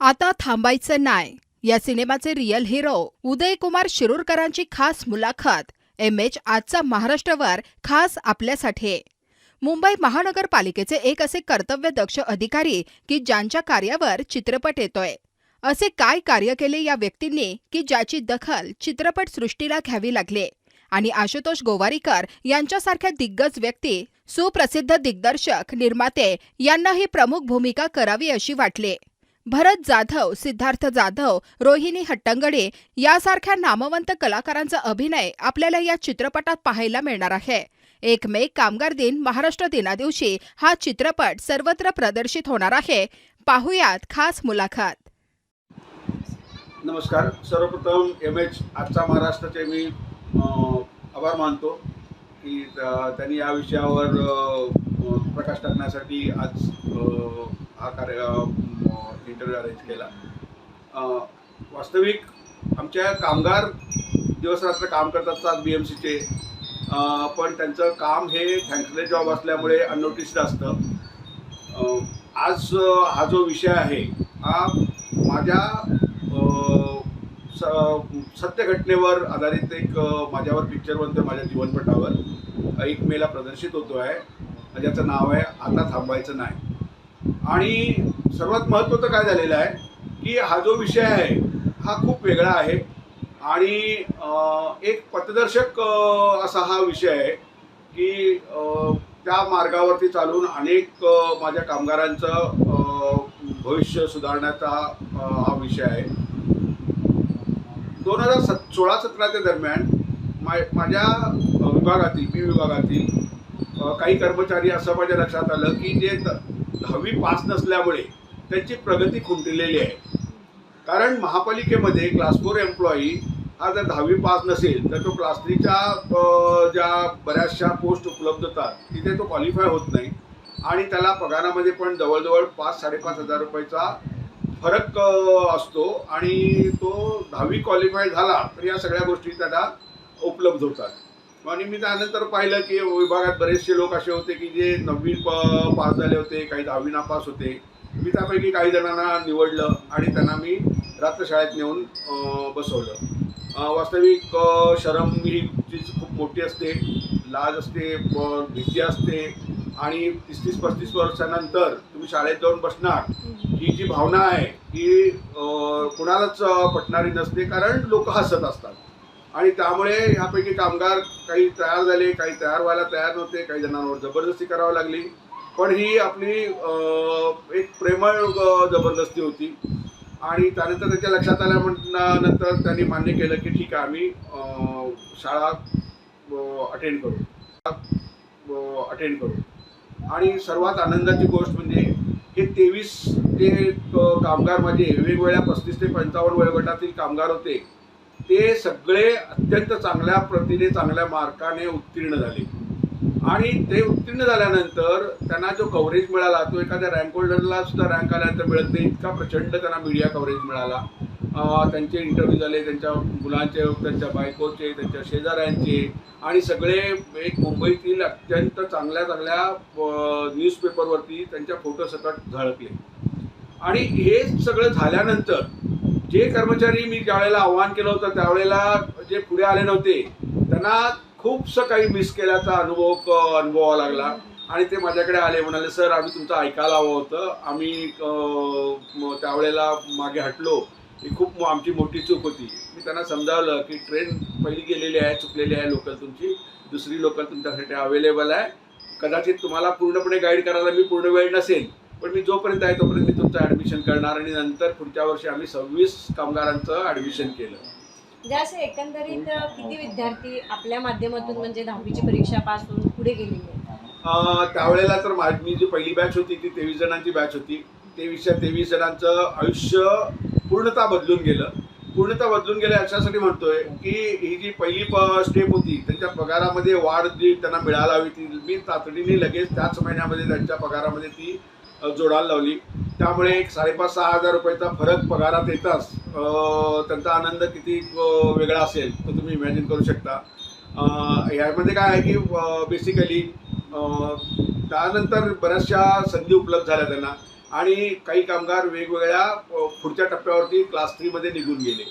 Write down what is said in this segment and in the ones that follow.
आता थांबायचं नाय या सिनेमाचे रिअल हिरो उदय कुमार शिरूरकरांची खास मुलाखत एम एच आजचा महाराष्ट्रवर खास आपल्यासाठी. मुंबई महानगरपालिकेचे एक असे कर्तव्यदक्ष अधिकारी की ज्यांच्या कार्यावर चित्रपट येतोय. असे काय कार्य केले या व्यक्तींनी की ज्याची दखल चित्रपट सृष्टीला घ्यावी लागली? आणि आशुतोष गोवारीकर यांच्यासारख्या दिग्गज व्यक्ती सुप्रसिद्ध दिग्दर्शक निर्माते यांनाही प्रमुख भूमिका करावी अशी वाटली. भरत जाधव सिद्धार्थ जाधव रोहिणी हट्टंगडे यासारख्या नामवंत कलाकारांचा अभिनय आपल्याला या चित्रपटात पाहायला मिळणार आहे. एक मे कामगार दिन महाराष्ट्र दिनादिवशी हा चित्रपट सर्वत्र प्रदर्शित होणार आहे. पाहुयात खास मुलाखत. नमस्कार. सर्वप्रथम एम एच आजचा महाराष्ट्राचे मी आभार मानतो की त्यांनी या विषयावर प्रकाश टाकण्यासाठी आज हा कार्य इंटरव्ह्यू अरेंज केला. वास्तविक आमच्या कामगार दिवसरात्र काम करतात आज बी एम सीचे पण त्यांचं काम हे थँक्सले जॉब असल्यामुळे अननोटिस्ड असतं. आज हा जो विषय आहे हा माझ्या स- सत्य घटनेवर आधारित एक माझ्यावर पिक्चर बनतोय माझ्या जीवनपटावर. एक मेला प्रदर्शित होतो आहे ज्याचं नाव आहे आता थांबायचं नाही. आणि सर्वात महत्त्वाचं काय झालेलं आहे की हा जो विषय आहे हा खूप वेगळा आहे. आणि एक पथदर्शक असा हा विषय आहे की त्या मार्गावरती चालून अनेक माझ्या कामगारांचं भविष्य सुधारण्याचा हा विषय आहे. दोन हजार सत सोळा सतराच्या दरम्यान मा माझ्या विभागातील पी विभागातील काही कर्मचारी असं माझ्या लक्षात आलं की जे द- दहावी पास नसल्यामुळे त्यांची प्रगती खुंटलेली आहे. कारण महापालिकेमध्ये क्लास फोर एम्प्लॉई हा जर दहावी पास नसेल तर तो क्लास थ्रीच्या ज्या बऱ्याचशा पोस्ट उपलब्ध होतात तिथे तो क्वालिफाय होत नाही. आणि त्याला पगारामध्ये पण जवळजवळ पाच साडेपाच हजार रुपयाचा फरक असतो. आणि तो दहावी क्वालिफाय झाला तर या सगळ्या गोष्टी त्याला उपलब्ध होतात. आणि मी त्यानंतर पाहिलं की विभागात बरेचसे लोक असे होते की जे नववी प पास झाले होते काही दहावी नापास होते. मी त्यापैकी काही जणांना निवडलं आणि त्यांना मी रात्रशाळेत नेऊन बसवलं. वास्तविक शरम ही चीज खूप मोठी असते लाज असते भीती असते आणि तीस तीस पस्तीस वर्षानंतर तुम्ही शाळेत जाऊन बसणार ही जी भावना आहे ही अ, कुणालाच पटणारी नसते कारण लोक हसत असतात. आणि त्यामुळे ह्यापैकी कामगार काही तयार झाले काही तयार व्हायला तयार नव्हते काही जणांवर जबरदस्ती करावी लागली. पण ही आपली एक प्रेमळ जबरदस्ती होती. आणि त्यानंतर त्याच्या लक्षात आल्या नंतर त्यांनी मान्य केलं की ठीक आहे आम्ही शाळा अटेंड करू. अटेंड करू. आणि सर्वात आनंदाची गोष्ट म्हणजे हे तेवीस ते कामगार माझे वेगवेगळ्या पस्तीस ते पंचावन्न वयोगटातील कामगार होते. ते सगळे अत्यंत चांगल्या प्रतीने चांगल्या मार्काने उत्तीर्ण झाले. आणि ते उत्तीर्ण झाल्यानंतर त्यांना जो कव्हरेज मिळाला तो एखाद्या रँक होल्डरला सुद्धा रँक आल्यानंतर मिळत नाही. इतका प्रचंड त्यांना मीडिया कव्हरेज मिळाला. त्यांचे इंटरव्ह्यू झाले त्यांच्या मुलांचे त्यांच्या बायकोचे त्यांच्या शेजाऱ्यांचे आणि सगळे एक मुंबईतील अत्यंत चांगल्या चांगल्या न्यूजपेपरवरती त्यांच्या फोटोसकट झळकले. आणि हे सगळं झाल्यानंतर जे कर्मचारी मी ज्यावेळेला आव्हान केलं होतं त्यावेळेला जे पुढे आले नव्हते त्यांना खूपसं काही मिस केल्याचा अनुभव अनुभवावा लागला. आणि ते माझ्याकडे आले म्हणाले सर आम्ही तुमचं ऐकायला हवं होतं. आम्ही त्यावेळेला मागे हटलो. ही खूप आमची मोठी चूक होती. मी त्यांना समजावलं की ट्रेन पहिली गेलेली आहे चुकलेली आहे लोकल तुमची. दुसरी लोकल तुमच्यासाठी अवेलेबल आहे. कदाचित तुम्हाला पूर्णपणे गाईड करायला मी पूर्ण वेळ नसेल. पण मी जोपर्यंत आहे तोपर्यंत मी तुमचं ॲडमिशन करणार. आणि नंतर पुढच्या वर्षी आम्ही सव्वीस कामगारांचं ॲडमिशन केलं. म्हणजे ज्या असे एकंदरीत किती विद्यार्थी आपल्या माध्यमातून म्हणजे दहावीची परीक्षा पास होऊन पुढे गेलेली त्यावेळेला तर माझी जी पहिली बॅच होती ती तेवीस जणांची बॅच होती. तेवीसच्या तेवीस जणांचं आयुष्य पूर्णता बदलून गेलं. पूर्णता बदलून गेलं याच्यासाठी म्हणतोय की ही जी पहिली स्टेप होती त्यांच्या पगारामध्ये वाढ जी त्यांना मिळायला हवी ती मी तातडीने लगेच त्याच महिन्यामध्ये त्यांच्या पगारामध्ये ती जोडायला लावली. त्यामुळे एक साडेपाच सहा हजार रुपयाचा फरक पगारात येताच त्यांचा आनंद किती वेगळा असेल तो तुम्ही इमॅजिन करू शकता. यामध्ये काय आहे की बेसिकली त्यानंतर बऱ्याचशा संधी उपलब्ध झाल्या त्यांना. आणि काही कामगार वेगवेगळ्या पुढच्या टप्प्यावरती क्लास थ्रीमध्ये निघून गेले.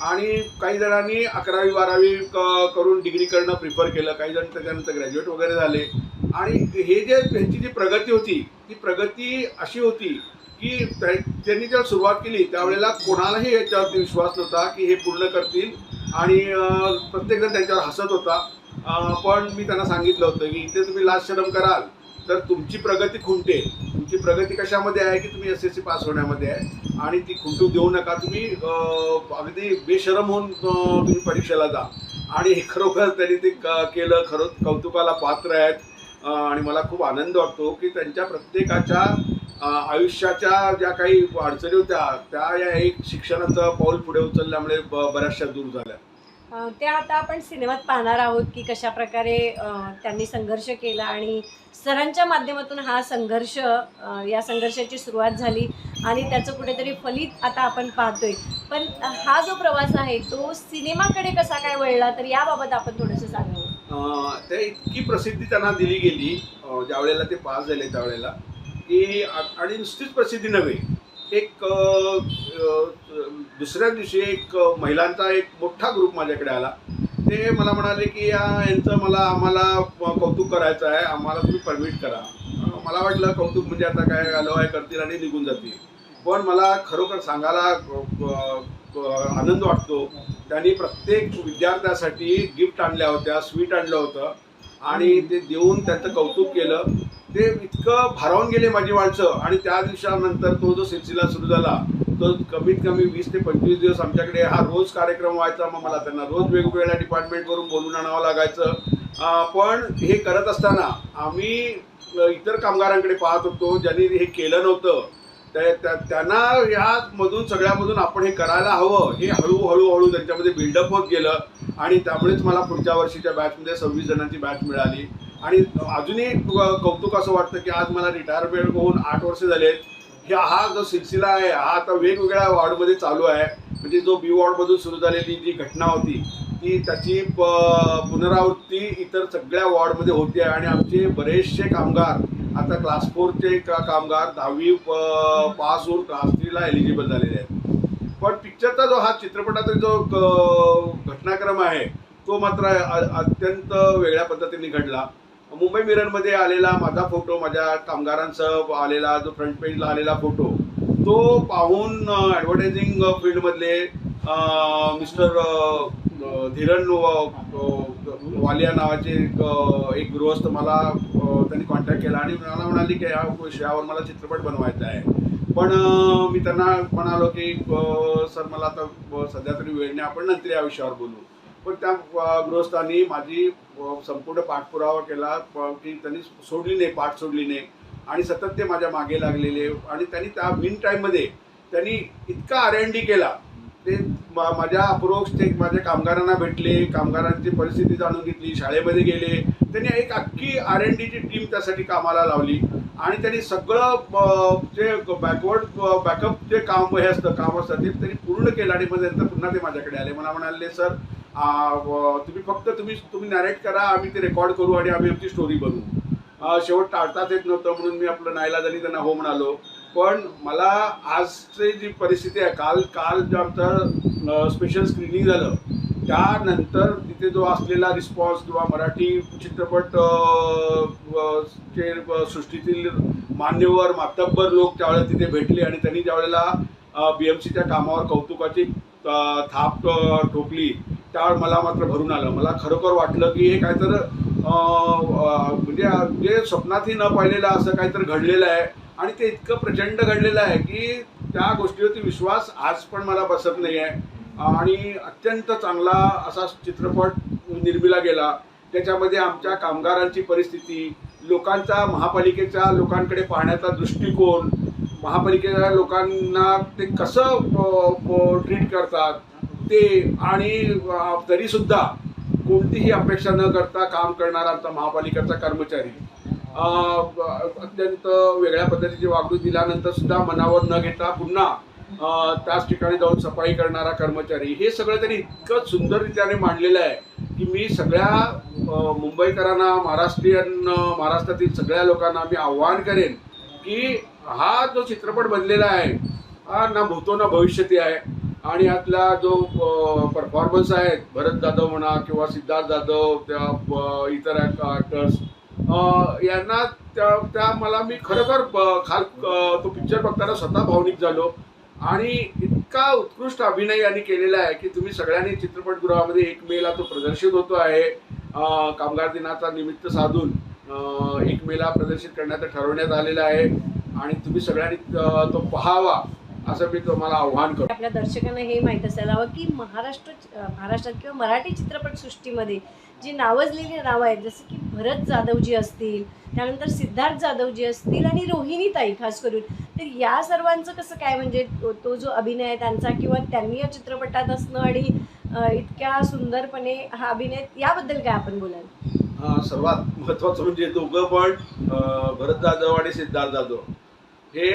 आणि काही जणांनी अकरावी बारावी क- करून डिग्री करणं प्रिफर केलं. काही जण त्याच्यानंतर ग्रॅज्युएट वगैरे झाले. आणि हे जे त्यांची जी प्रगती होती ती प्रगती अशी होती की त्यांनी जेव्हा सुरुवात केली त्यावेळेला कोणालाही याच्यावरती विश्वास नव्हता की हे पूर्ण करतील. आणि प्रत्येकजण त्यांच्यावर हसत होता. पण मी त्यांना सांगितलं होतं की इथे तुम्ही लास्ट शरम कराल तर तुमची प्रगती खुंटे. तुमची प्रगती कशामध्ये आहे की तुम्ही एस एस सी पास होण्यामध्ये आहे? आणि ती खुंटू देऊ नका तुम्ही. अगदी बेशरम होऊन तुम्ही परीक्षेला जा. आणि हे खरोखर त्यांनी ते क- केलं. खरं कौतुकाला पात्र आहेत. आणि मला खूप आनंद वाटतो की त्यांच्या प्रत्येकाच्या आयुष्याच्या ज्या काही अडचणी होत्या त्या या एक शिक्षणाचं पाऊल पुढे उचलल्यामुळे बऱ्याचशा दूर झाल्या. त्या आता आपण सिनेमात पाहणार आहोत की कशा प्रकारे त्यांनी संघर्ष केला आणि सरांच्या माध्यमातून हा संघर्ष या संघर्षाची सुरुवात झाली आणि त्याचं कुठेतरी फलित आता आपण पाहतोय. पण हा जो प्रवास आहे तो सिनेमाकडे कसा काय वळला? तर याबाबत आपण थोडंसं सांगावं. अं, त्या इतकी प्रसिद्धी त्यांना दिली गेली ज्या वेळेला ते पास झाले त्यावेळेला. की आणि नुसतीच प्रसिद्धी नव्हे एक दुसऱ्या दिवशी एक महिलांचा एक मोठा ग्रुप माझ्याकडे आला. ते मला म्हणाले की या यांचं मला आम्हाला कौतुक करायचं आहे आम्हाला तुम्ही परमिट करा. मला वाटलं कौतुक म्हणजे आता काय आलो आहे करतील आणि निघून जातील. पण मला खरोखर सांगायला आनंद वाटतो. त्यांनी प्रत्येक विद्यार्थ्यासाठी गिफ्ट आणल्या होत्या स्वीट आणलं होतं. आणि ते देऊन त्यांचं कौतुक केलं. ते इतकं भारावून गेले माझी माणसं. आणि त्या दिवसानंतर तो जो सिलसिला सुरू झाला तो कमीत कमी वीस ते पंचवीस दिवस आमच्याकडे हा रोज कार्यक्रम व्हायचा. मग मला त्यांना रोज वेगवेगळ्या डिपार्टमेंटवरून बोलून आणावं लागायचं. पण हे करत असताना आम्ही इतर कामगारांकडे पाहत होतो. ज्यांनी हे केलं नव्हतं त्यांना यामधून सगळ्यामधून आपण हे करायला हवं. हे हळूहळू हळू त्यांच्यामध्ये बिल्डअप होत गेलं. आणि त्यामुळेच मला पुढच्या वर्षीच्या बॅचमध्ये सव्वीस जणांची बॅच मिळाली. आणि अजूनही कौतुक असं वाटतं की आज मला रिटायरमेंट होऊन आठ वर्ष झाले आहेत हा जो सिलसिला आहे हा आता वेगवेगळ्या वॉर्डमध्ये चालू आहे. म्हणजे जो बी वॉर्डमधून सुरू झालेली जी घटना होती ती त्याची प- पुनरावृत्ती इतर सगळ्या वॉर्डमध्ये होते आणि आमचे बरेचसे कामगार आता क्लास फोरचे कामगार दहावी प- पास होऊन क्लास थ्रीला एलिजिबल झालेले आहेत. पण पिक्चरचा जो हा चित्रपटाचा जो क- घटनाक्रम आहे तो मात्र अत्यंत वेगळ्या पद्धतीने घडला. मुंबई मिररमध्ये आलेला माझा फोटो माझ्या कामगारांसह आलेला जो फ्रंट पेजला आलेला फोटो तो पाहून ॲडव्हर्टायझिंग फील्डमधले मिस्टर धीरन वालिया नावाचे एक गृहस्थ मला त्यांनी कॉन्टॅक्ट केला आणि मला म्हणाली की या विषयावर मला चित्रपट बनवायचा आहे. पण मी त्यांना म्हणालो की सर मला आता सध्या तरी वेळ नाही आपण नंतर या विषयावर बोलू. पण त्या गृहस्थांनी माझी संपूर्ण पाठपुरावा केला की त्यांनी सोडली नाही पाठ सोडली नाही. आणि सतत ते माझ्या मागे लागलेले. आणि त्यांनी त्या विन टाईममध्ये त्यांनी इतका आर एन डी केला. ते माझ्या अप्रोच ते माझ्या कामगारांना भेटले. कामगारांची परिस्थिती जाणून घेतली. शाळेमध्ये गेले. त्यांनी एक अख्खी आर एन डीची टीम त्यासाठी कामाला लावली. आणि त्यांनी सगळं जे बॅकवर्ड बॅकअप जे काम हे असतं काम असतं ते त्यांनी पूर्ण केलं आणि मग नंतर पुन्हा ते माझ्याकडे आले. मला म्हणाले सर तुम्ही फक्त तुम्ही तुम्ही नॅरेट करा आम्ही ते रेकॉर्ड करू आणि आम्ही आमची स्टोरी बनवू. शेवट टाळताच येत नव्हतं म्हणून मी आपलं नायला झाली त्यांना हो म्हणालो. पण मला आजची जी परिस्थिती आहे काल काल जे आमचं स्पेशल स्क्रीनिंग झालं त्यानंतर तिथे जो असलेला रिस्पॉन्स किंवा मराठी चित्रपट चे सृष्टीतील मान्यवर मातब्बर लोक त्यावेळेला तिथे भेटले आणि त्यांनी ज्यावेळेला बी एम सीच्या कामावर कौतुकाची थाप ठोकली त्यावेळेला मला मात्र भरून आलं. मला खरोखर वाटलं की हे काहीतरी म्हणजे जे स्वप्नातही न पाहिलेलं असं काहीतरी घडलेलं आहे आणि ते इतकं प्रचंड घडलेलं आहे की त्या गोष्टीवरती विश्वास आज पण मला बसत नाही आहे आणि अत्यंत चांगला असा चित्रपट निर्मिला गेला. त्याच्यामध्ये आमच्या कामगारांची परिस्थिती लोकांचा महापालिकेच्या लोकांकडे पाहण्याचा दृष्टिकोन महापालिकेच्या लोकांना ते कसं ट्रीट करतात ते आणि तरीसुद्धा कोणतीही अपेक्षा न करता काम करणारा आमचा महापालिकेचा कर्मचारी. अ, अत्यंत वेगळ्या पद्धतीची वागणूक दिल्यानंतर सुद्धा मनावर न घेता पुन्हा त्याच ठिकाणी जाऊन सफाई करणारा कर्मचारी हे सगळं त्यांनी इतकं सुंदररित्याने मांडलेलं आहे की मी सगळ्या मुंबईकरांना महाराष्ट्रीयन महाराष्ट्रातील सगळ्या लोकांना मी आव्हान करेन की हा जो चित्रपट बनलेला आहे हा ना भूतो ना भविष्यती आहे आणि यातला जो परफॉर्मन्स आहे भरत जाधव म्हणा किंवा सिद्धार्थ जाधव त्या इतर ॲक्टर्स यांना त्या त्या मला मी खरोखर ब- खाल तो पिक्चर बघताना स्वतः भावनिक झालो. आणि इतका उत्कृष्ट अभिनय यांनी केलेला आहे की तुम्ही सगळ्यांनी चित्रपटगृहामध्ये एक मेला तो प्रदर्शित होतो आहे. कामगार दिनाचा निमित्त साधून एक मेला प्रदर्शित करण्याचं ठरवण्यात आलेलं आहे. आणि तुम्ही सगळ्यांनी तो पहावा असं मी तुम्हाला आव्हान करतो. आपल्या दर्शकांना हे माहीत असायला हवं की महाराष्ट्र महाराष्ट्रात किंवा मराठी चित्रपटसृष्टीमध्ये जी नावजलेली नावं आहेत जसं की भरत जाधवजी असतील त्यानंतर सिद्धार्थ जाधवजी असतील आणि रोहिणी ताई खास करून तर या सर्वांचं कसं काय म्हणजे तो- तो जो अभिनय आहे त्यांचा किंवा त्यांनी या चित्रपटात असणं आणि इतक्या सुंदरपणे हा अभिनय याबद्दल काय आपण बोलाल? सर्वात महत्वाचं म्हणजे दोघं पण भरत जाधव आणि सिद्धार्थ जाधव. हे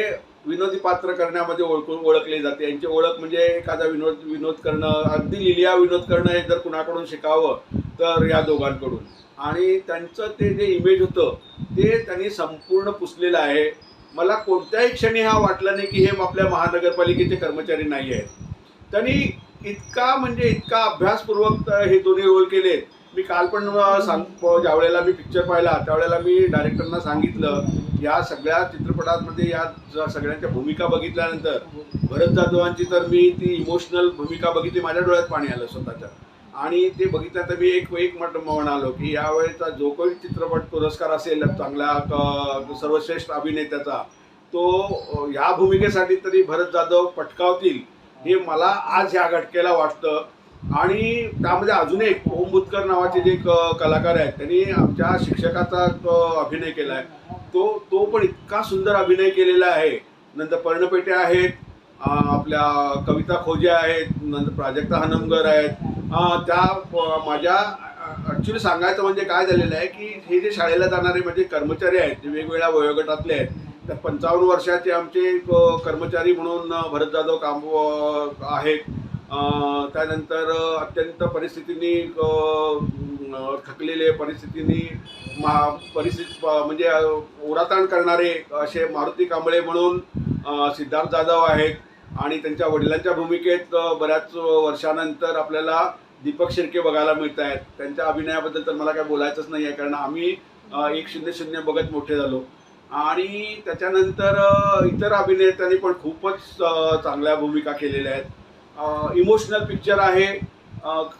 विनोदी पात्र करण्यामध्ये ओळखून ओळखले जाते. यांची ओळख म्हणजे एखादा विनोद विनोद करणं अगदी लिलिया विनोद करणं हे जर कुणाकडून शिकावं तर या दोघांकडून. आणि त्यांचं ते जे इमेज होतं ते त्यांनी संपूर्ण पुसलेलं आहे. मला कोणत्याही क्षणी हा वाटलं नाही की हे आपल्या महानगरपालिकेचे कर्मचारी नाही आहेत. त्यांनी इतका म्हणजे इतका अभ्यासपूर्वक हे दोन्ही रोल केलेत. मी काल पण सांग ज्यावेळेला मी पिक्चर पाहिला त्यावेळेला मी डायरेक्टरना सांगितलं या सगळ्या चित्रपटांमध्ये या सगळ्यांच्या भूमिका बघितल्यानंतर भरत जाधवांची तर मी ती इमोशनल भूमिका बघितली माझ्या डोळ्यात पाणी आलं स्वतःच्या. आणि ते बघितल्यानंतर मी एक एक म्हट म्हणालो की यावेळेचा जो काही चित्रपट पुरस्कार असेल चांगला सर्वश्रेष्ठ अभिनेत्याचा तो ह्या या भूमिकेसाठी तरी भरत जाधव पटकावतील हे मला आज ह्या घटकेला वाटतं. आणि त्यामध्ये अजून एक ओम बुतकर नावाचे जे कलाकार आहेत त्यांनी आमच्या शिक्षकाचा अभिनय केला आहे तो तो पण इतका सुंदर अभिनय केलेला आहे. नंतर पर्णपेटे आहेत आपल्या कविता खोजे आहेत नंतर प्राजक्ता हनमगर आहेत. त्या माझ्या ॲक्च्युली सांगायचं म्हणजे काय झालेलं आहे की हे जे शाळेला जाणारे माझे कर्मचारी आहेत जे वेगवेगळ्या वयोगटातले आहेत तर पंचावन्न वर्षाचे आमचे कर्मचारी म्हणून भरत जाधव काम आहेत. त्यानंतर अत्यंत परिस्थितीने थकलेले परिस्थितीने मा परिस्थिती म्हणजे अं, ओढाताण करणारे असे मारुती कांबळे म्हणून सिद्धार्थ जाधव आहेत. आणि त्यांच्या वडिलांच्या भूमिकेत बऱ्याच वर्षानंतर आपल्याला दीपक शिर्के बघायला मिळत आहेत. त्यांच्या अभिनयाबद्दल तर मला काय बोलायचंच नाही आहे कारण आम्ही एक शून्य शून्य बघत मोठे झालो. आणि त्याच्यानंतर इतर अभिनेत्यांनी पण खूपच चांगल्या भूमिका केलेल्या आहेत. इमोशनल पिक्चर आहे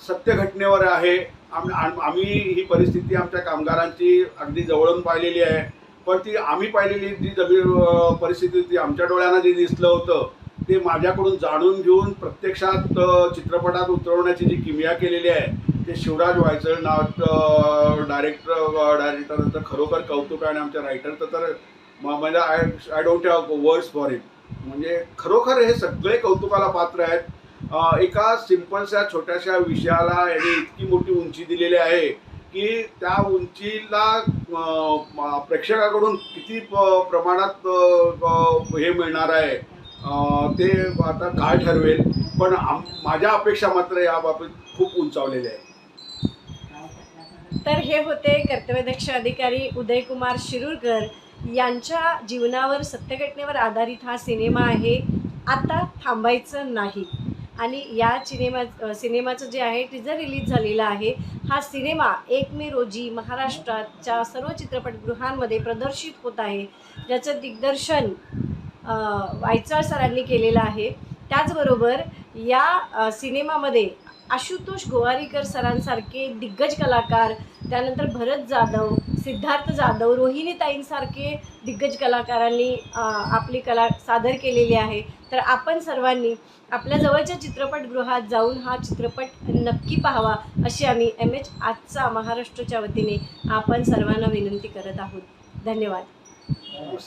सत्य घटनेवर आहे. आम आम्ही ही परिस्थिती आमच्या कामगारांची अगदी जवळून पाहिलेली आहे. पण ती आम्ही पाहिलेली जी जमीन परिस्थिती होती आमच्या डोळ्यांना जे दिसलं होतं ते माझ्याकडून जाणून घेऊन प्रत्यक्षात चित्रपटात उतरवण्याची जी किमया केलेली आहे ते शिवराज व्हायचं नाव डायरेक्टर डायरेक्टरचं खरोखर कौतुक आहे आणि आमच्या रायटरचं तर म- म्हणजे I I don't have words for it म्हणजे खरोखर हे सगळे कौतुकाला पात्र आहेत. एका सिम्पलशा छोट्याशा विषयाला यांनी इतकी मोठी उंची दिलेली आहे की त्या उंचीला प्रेक्षकाकडून किती प्रमाणात हे मिळणार आहे. ते आता काय ठरवेल? पण आम माझ्या अपेक्षा मात्र या बाबतीत खूप उंचावलेल्या आहेत तर हे होते कर्तव्यदक्ष अधिकारी उदयकुमार शिरूरकर. यांच्या जीवनावर सत्यघटनेवर आधारित हा सिनेमा आहे. आता थांबायचं नाही. आणि या सिनेमा सिनेमाचं जे आहे टीजर रिलीज झालेला आहे हा सिनेमा एक मे रोजी महाराष्ट्राच्या सर्व चित्रपटगृहांमध्ये प्रदर्शित होत आहे. ज्याचं दिग्दर्शन वायचाळ सरांनी केलेलं आहे. त्याचबरोबर या सिनेमामध्ये आशुतोष गोवारीकर सरांसारखे दिग्गज कलाकार त्यानंतर भरत जाधव सिद्धार्थ जाधव रोहिणीताईंसारखे दिग्गज कलाकारांनी आपली कला सादर केलेली आहे. तर आपण सर्वांनी आपल्या जवळच्या चित्रपटगृहात जाऊन हा चित्रपट नक्की पाहावा अशी आम्ही एम एच आजचा महाराष्ट्राच्या वतीने आपण सर्वांना विनंती करत आहोत. धन्यवाद. हो,